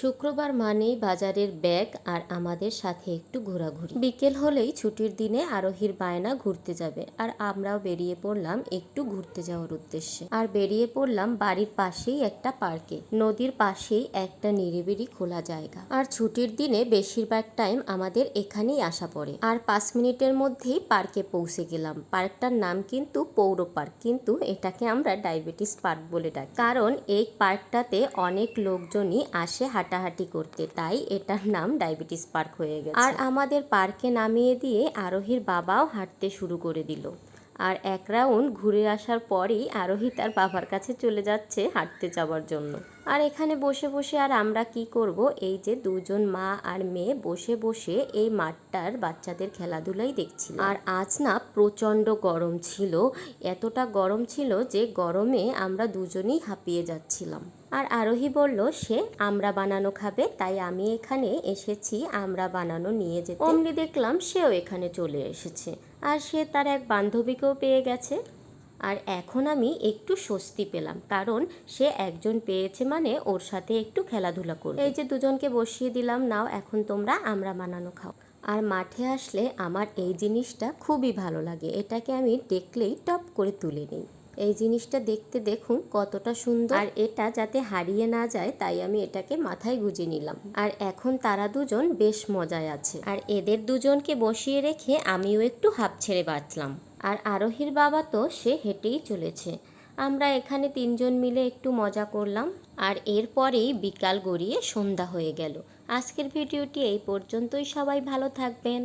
শুক্রবার মানেই বাজারের ব্যাগ আর আমাদের সাথে একটু ঘোরাঘুরি। বিকেল হলেই ছুটির দিনে আরোহীর বায়না ঘুরতে যাবে আর আমরাও বেরিয়ে পড়লাম একটু ঘুরতে যাওয়ার উদ্দেশ্যে। আর বেরিয়ে পড়লাম বাড়ির পাশেই একটা পার্কে। নদীর পাশেই একটা নিরিবিলি খোলা জায়গা। আর ছুটির দিনে বেশিরভাগ টাইম আমাদের এখানেই আসা পড়ে। আর পাঁচ মিনিটের মধ্যেই পার্কে পৌঁছে গেলাম। পার্কটার নাম কিন্তু পৌর পার্ক, কিন্তু এটাকে আমরা ডায়াবেটিস পার্ক বলে ডাকি। কারণ এই পার্কটাতে অনেক লোকজনই আসে হাঁটাহাঁটি করতে, তাই এটার নাম ডায়াবেটিস পার্ক হয়ে গেছে। আর আমাদের পার্কে নামিয়ে দিয়ে আরোহীর বাবাও হাঁটতে শুরু করে দিল। আর এক রাউন্ড ঘুরে আসার পরেই আরোহী তার বাবার কাছে চলে যাচ্ছে হাঁটতে যাওয়ার জন্য। আর এখানে বসে বসে আর আমরা কি করব? এই যে দুজন মা আর মেয়ে বসে বসে এই মাঠটার বাচ্চাদের খেলাধুলাই দেখছি আর আজ না প্রচণ্ড গরম ছিল। এতটা গরম ছিল যে গরমে আমরা দুজনেই হাঁপিয়ে যাচ্ছিলাম। আর আরোহী বলল, সে আমরা বানানো খাবে, তাই আমি এখানে এসেছি আমরা বানানো নিয়ে যেতে। অমনি দেখলাম সেও এখানে চলে এসেছে। আর সে তার এক বান্ধবীকেও পেয়ে গেছে। আর এখন আমি একটু স্বস্তি পেলাম, কারণ সে একজন পেয়েছে মানে ওর সাথে একটু খেলাধুলা করবে। এই যে দুজনকে বসিয়ে দিলাম, নাও এখন তোমরা আমরা বানানো খাও। আর মাঠে আসলে আমার এই জিনিসটা খুবই ভালো লাগে, এটাকে আমি দেখলেই টপ করে তুলে নিই। এই জিনিসটা দেখতে দেখুন কতটা সুন্দর। আর এটা যাতে হারিয়ে না যায়, তাই আমি এটাকে মাথায় গুজে নিলাম। আর এখন তারা দুজন বেশ মজায় আছে। আর এদের দুজনকে বসিয়ে রেখে আমিও একটু হাঁপ ছেড়ে বাঁচলাম। আর আরোহীর বাবা তো সে হেঁটেই চলেছে। আমরা এখানে তিনজন মিলে একটু মজা করলাম আর এরপরেই বিকাল গড়িয়ে সন্ধ্যা হয়ে গেল। আজকের ভিডিওটি এই পর্যন্তই। সবাই ভালো থাকবেন।